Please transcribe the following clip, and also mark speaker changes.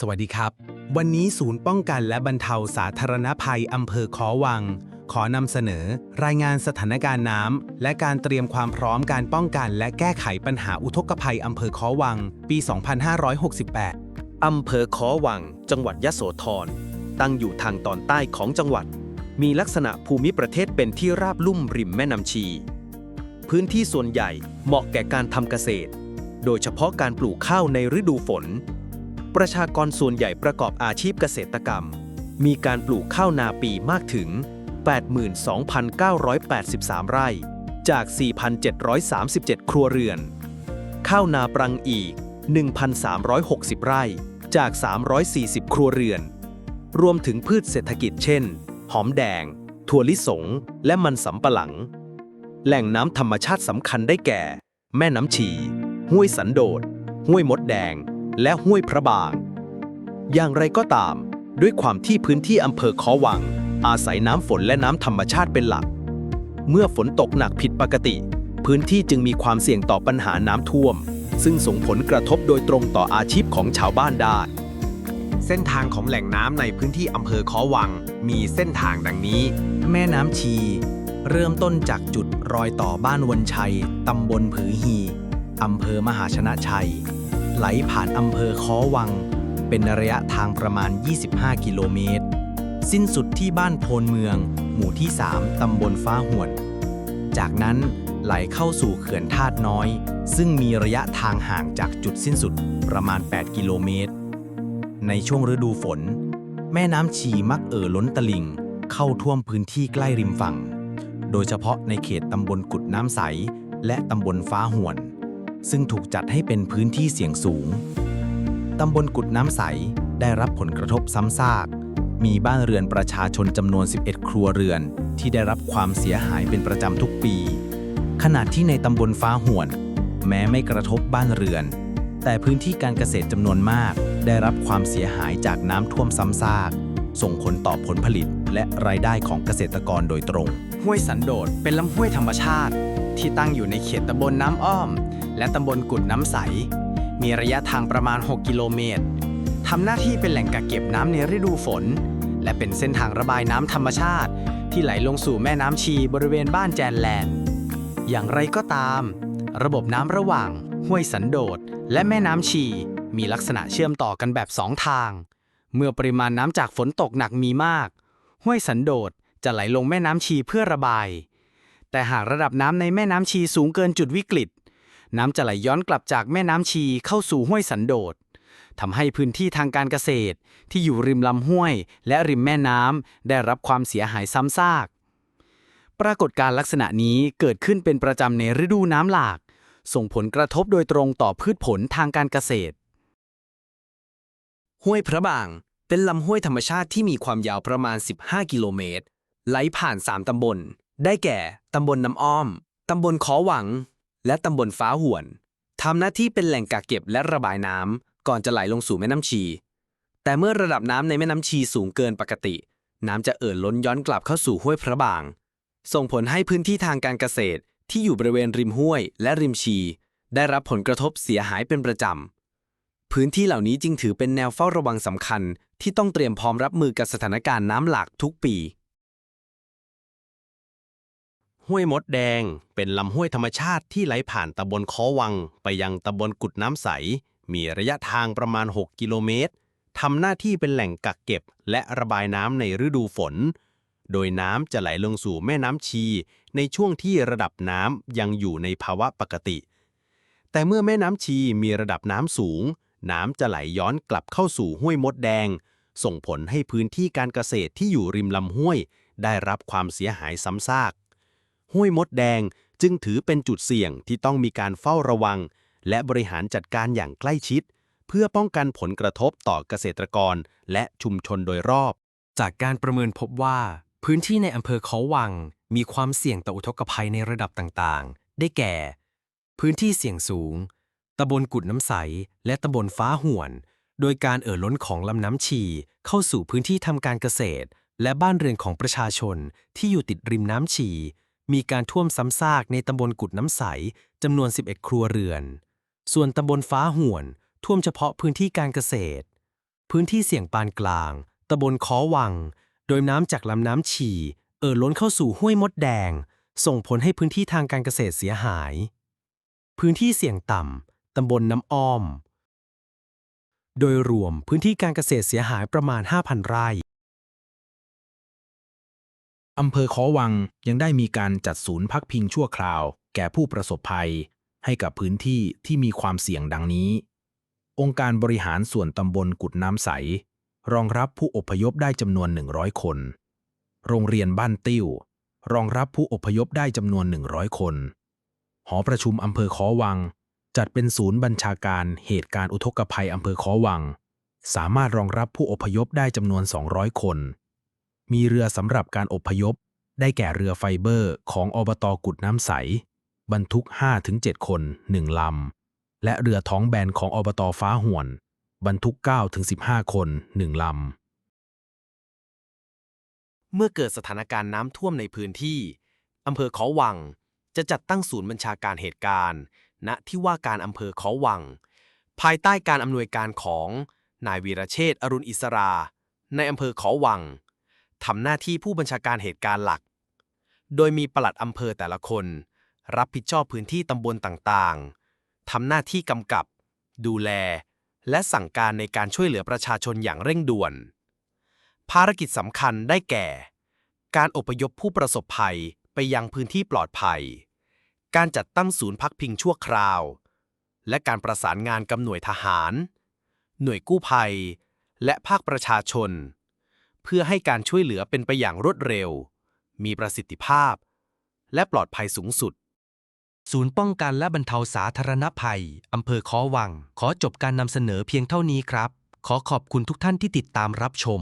Speaker 1: สวัสดีครับ วันนี้ศูนย์ป้องกันและบรรเทาสาธารณภัยอำเภอขอวัง ขอนำเสนอ รายงานสถานการณ์น้ำและการเตรียมความพร้อมการป้องกัน และแก้ไขปัญหาอุทกภัยอำเภอขอวัง ปี 2568
Speaker 2: อำเภอขอวัง จังหวัดยะโสธร ตั้งอยู่ทางตอนใต้ของจังหวัด มีลักษณะภูมิประเทศเป็นที่ราบลุ่มริมแม่น้ำชี พื้นที่ส่วนใหญ่เหมาะแก่การทำเกษตร โดยเฉพาะการปลูกข้าวในฤดูฝน ประชากรส่วนใหญ่ประกอบอาชีพเกษตรกรรม มีการปลูกข้าวนาปีมากถึง 82,983 ไร่ จาก 4,737 ครัวเรือน ข้าวนาปรังอีก 1,360 ไร่ จาก 340 ครัวเรือน รวมถึงพืชเศรษฐกิจเช่น หอมแดง ถั่วลิสง และมันสำปะหลัง แหล่งน้ำธรรมชาติสำคัญได้แก่ แม่น้ำฉีห้วยสันโดษห้วยมดแดง และห้วยพระบาง อย่างไรก็ตาม ด้วยความที่พื้นที่อำเภอขอวัง อาศัยน้ำฝนและน้ำธรรมชาติเป็นหลัก เมื่อฝนตกหนักผิดปกติ พื้นที่จึงมีความเสี่ยงต่อปัญหาน้ำท่วม ซึ่งส่งผลกระทบโดยตรงต่ออาชีพของชาวบ้านได้
Speaker 1: เส้นทางของแหล่งน้ำในพื้นที่อำเภอขอวัง มีเส้นทางดังนี้ แม่น้ำชี เริ่มต้นจากจุดรอยต่อบ้านวนชัย ตำบลผือฮี อำเภอมหาชนะชัย ไหลผ่านอำเภอค้อวัง เป็นระยะทางประมาณ 25 กิโลเมตร สิ้นสุดที่บ้านโพนเมือง หมู่ที่ 3 ตำบลฟ้าหวน จากนั้นไหลเข้าสู่เขื่อนธาตุน้อย ซึ่งมีระยะทางห่างจากจุดสิ้นสุดประมาณ 8 กิโลเมตร ในช่วงฤดูฝน แม่น้ำชีมักเอ่อล้นตลิ่ง เข้าท่วมพื้นที่ใกล้ริมฝั่ง โดยเฉพาะในเขตตำบลกุดน้ำใส และตำบลฟ้าห่วน ซึ่งถูกจัดให้เป็นพื้นที่เสี่ยงสูง ตำบลกุดน้ำใสได้รับผลกระทบซ้ำซาก มีบ้านเรือนประชาชนจำนวน 11 ครัวเรือนที่ได้รับความเสียหายเป็นประจำทุกปี ขณะที่ในตำบลฟ้าห่วน แม้ไม่กระทบบ้านเรือน แต่พื้นที่การเกษตรจำนวนมาก ได้รับความเสียหายจากน้ำท่วมซ้ำซาก ส่งผลต่อผลผลิตและรายได้ของเกษตรกรโดยตรง
Speaker 3: ห้วยสันโดษเป็นลำห้วยธรรมชาติ ที่ตั้งอยู่ในเขตตำบลน้ำอ้อม และตำบลกุดน้ำใส มีระยะทางประมาณ 6 กิโลเมตรทำหน้าที่เป็นแหล่งกักเก็บน้ำในฤดูฝน และเป็นเส้นทางระบายน้ำธรรมชาติ ที่ไหลลงสู่แม่น้ำชีบริเวณบ้านแจนแลนด์ อย่างไรก็ตาม ระบบน้ำระหว่าง ห้วยสันโดษและแม่น้ำชีมีลักษณะเชื่อมต่อกันแบบสองทาง เมื่อปริมาณน้ำจากฝนตกหนักมีมาก ห้วยสันโดษจะไหลลงแม่น้ำชีเพื่อระบาย แต่หากระดับน้ำในแม่น้ำชีสูงเกินจุดวิกฤต น้ำจะไหลย้อนกลับจากแม่น้ำชีเข้าสู่ห้วยสันโดษทำให้พื้นที่ทางการเกษตร ที่อยู่ริมลำห้วย และริมแม่น้ำได้รับความเสียหายซ้ำซาก ปรากฏการลักษณะนี้เกิดขึ้นเป็นประจำในฤดูน้ำหลาก ส่งผลกระทบโดยตรงต่อพืชผลทางการเกษตร
Speaker 2: ห้วยพระบาง เป็นลำห้วยธรรมชาติที่มีความยาวประมาณ 15 กิโลเมตร ไหลผ่าน 3 ตำบล ได้แก่ ตำบลน้ำอ้อม ตำบลขอหวัง และตำบลฟ้าหวนทำหน้าที่เป็นแหล่งกักเก็บและระบายน้ำก่อนจะไหลลงสู่แม่น้ำชี แต่เมื่อระดับน้ำในแม่น้ำชีสูงเกินปกติ น้ำจะเอ่อล้นย้อนกลับเข้าสู่ห้วยพระบาง ส่งผลให้พื้นที่ทางการเกษตรที่อยู่บริเวณริมห้วยและริมชี ได้รับผลกระทบเสียหายเป็นประจำ พื้นที่เหล่านี้จึงถือเป็นแนวเฝ้าระวังสำคัญที่ต้องเตรียมพร้อมรับมือกับสถานการณ์น้ำหลากทุกปี
Speaker 4: ห้วยมดแดง เป็นลำห้วยธรรมชาติที่ไหลผ่านตำบลคอวัง ไปยังตำบลกุดน้ำใส มีระยะทางประมาณ 6 กิโลเมตรทำหน้าที่เป็นแหล่งกักเก็บ และระบายน้ำในฤดูฝน โดยน้ำจะไหลลงสู่แม่น้ำชี ในช่วงที่ระดับน้ำยังอยู่ในภาวะปกติ แต่เมื่อแม่น้ำชีมีระดับน้ำสูง น้ำจะไหลย้อนกลับเข้าสู่ห้วยมดแดง ส่งผลให้พื้นที่การเกษตรที่อยู่ริมลำห้วย ได้รับความเสียหายซ้ำซาก ห้วยมดแดงจึงถือเป็นจุดเสี่ยงที่ต้องมีการเฝ้าระวัง และบริหารจัดการอย่างใกล้ชิด เพื่อป้องกันผลกระทบต่อเกษตรกรและชุมชนโดยรอบ
Speaker 3: จากการประเมินพบว่า พื้นที่ในอำเภอเขาวัง มีความเสี่ยงต่ออุทกภัยในระดับต่างๆ ได้แก่ พื้นที่เสี่ยงสูงตำบลกุดน้ำใส และตำบลฟ้าห่วน โดยการเอ่อล้นของลำน้ำชี เข้าสู่พื้นที่ทำการเกษตร และบ้านเรือนของประชาชนที่อยู่ติดริมน้ำชี มีการท่วมซ้ำซากในตำบลกุดน้ำใสจำนวน 11 ครัวเรือน ส่วนตำบลฟ้าห่วน ท่วมเฉพาะพื้นที่การเกษตร
Speaker 5: พื้นที่เสี่ยงปานกลางตำบลคอวัง โดยน้ำจากลำน้ำฉี่เอ่อล้นเข้าสู่ห้วยมดแดง ส่งผลให้พื้นที่ทางการเกษตรเสียหาย พื้นที่เสี่ยงต่ำตำบลน้ำอ้อม โดยรวมพื้นที่การเกษตรเสียหายประมาณ 5,000 ไร่
Speaker 6: อำเภอค้อวังยังได้มีการจัดศูนย์พักพิงชั่วคราว แก่ผู้ประสบภัย ให้กับพื้นที่ที่มีความเสี่ยงดังนี้ องค์การบริหารส่วนตำบลกุดน้ำใส รองรับผู้อพยพได้จำนวน 100 คน โรงเรียนบ้านติ้ว รองรับผู้อพยพได้จำนวน 100 คน หอประชุมอำเภอค้อวัง จัดเป็นศูนย์บัญชาการเหตุการณ์อุทกภัยอำเภอค้อวัง สามารถรองรับผู้อพยพได้จำนวน 200 คน มีเรือสำหรับการอพยพ ได้แก่เรือไฟเบอร์ของอบตกุดน้ำใส บรรทุก 5-7 คน 1 ลำ และเรือท้องแบนของอบตฟ้าห่วน บรรทุก 9-15 คน 1 ลำ
Speaker 1: เมื่อเกิดสถานการณ์น้ำท่วมในพื้นที่อำเภอขาวังจะจัดตั้งศูนย์บัญชาการเหตุการณ์ ณที่ว่าการอำเภอขาวัง ภายใต้การอำนวยการของนายวีรเชษฐ์อรุณอิสรา ในอำเภอขาวัง ทำหน้าที่ผู้บัญชาการเหตุการณ์หลัก โดยมีปลัดอำเภอแต่ละคน รับผิดชอบพื้นที่ตำบลต่างๆ ทำหน้าที่กำกับ ดูแล และสั่งการในการช่วยเหลือประชาชนอย่างเร่งด่วน ภารกิจสำคัญได้แก่ การอพยพผู้ประสบภัยไปยังพื้นที่ปลอดภัย การจัดตั้งศูนย์พักพิงชั่วคราว และการประสานงานกับหน่วยทหาร หน่วยกู้ภัย และภาคประชาชน เพื่อให้การช่วยเหลือเป็นไปอย่างรวดเร็ว มีประสิทธิภาพ และปลอดภัยสูงสุด
Speaker 5: ศูนย์ป้องกันและบรรเทาสาธารณภัย อำเภอคอวัง ขอจบการนำเสนอเพียงเท่านี้ครับ ขอขอบคุณทุกท่านที่ติดตามรับชม